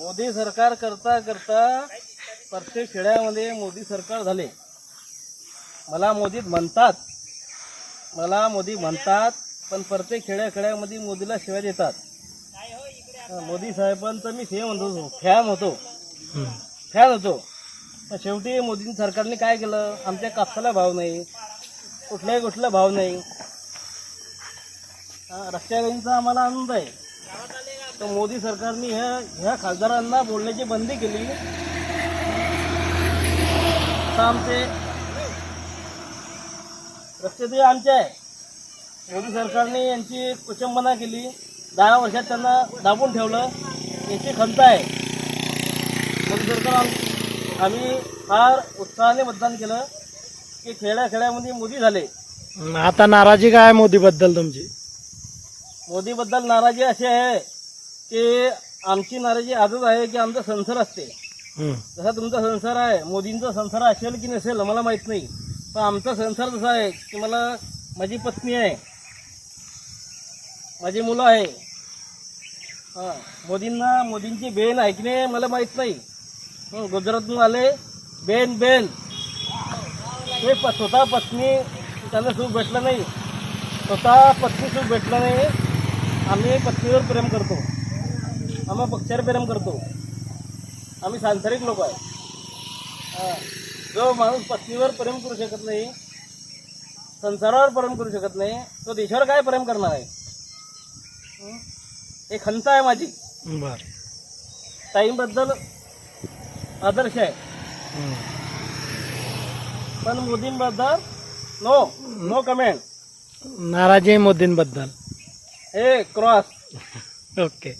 मोदी सरकार करता करता प्रत्येक खेड्यामध्ये मोदी सरकार झाले. मला मोदीत म्हणतात मला मोदी म्हणतात पण प्रत्येक खेड्या खेड्यामध्ये मोदीला शिवाय देतात. मोदी साहेबांचं मी हे म्हणतो होतो फॅन होतो. फॅन होतो. पण शेवटी मोदी सरकारने काय केलं? आमच्या कापसाला भाव नाही. कुठल्याही गोष्टीला भाव नाही. हा, आम्हाला आनंद आहे. तर मोदी सरकारने ह्या ह्या खासदारांना बोलण्याची बंदी केली. आता आमचे रस्ते ते आमचे आहे. मोदी सरकारने यांची कुचंबना केली. दहा वर्षात त्यांना दाबून ठेवलं. याची खंत आहे. मोदी सरकार आम- आम्ही फार उत्साहाने मतदान केलं की खेड्या खेड्यामध्ये मोदी झाले. आता नाराजी काय मोदी बद्दल तुमची? मोदीबद्दल नाराजी अशी आहे. की आमची नाराजी आजच आहे की आमचा संसार असते. जसा तुमचा संसार आहे मोदींचा संसार असेल की नसेल मला माहीत नाही. पण आमचा संसार जसा आहे की मला माझी पत्नी आहे माझी मुलं आहे. हां मोदींना मोदींची बेन आहे की नाही मला माहीत नाही. हं, गुजरातून आले बेन बेन. ते प स्वतः पत्नी त्यांना सुख भेटलं नाही. स्वतः पत्नी सुख भेटलं नाही. आम्ही पत्नीवर प्रेम करतो. आम्ही पक्षावर प्रेम करतो. आम्ही सांसारिक लोक आहे. जो माणूस पत्नीवर प्रेम करू शकत नाही संसारावर प्रेम करू शकत नाही तो देशावर काय प्रेम करणार आहे? हं? खंत आहे माझी. बर. ताईंबद्दल आदर्श आहे. पण मोदींबद्दल नो नो कमेंट नाराजी मोदींबद्दल. हे क्रॉस. ओके.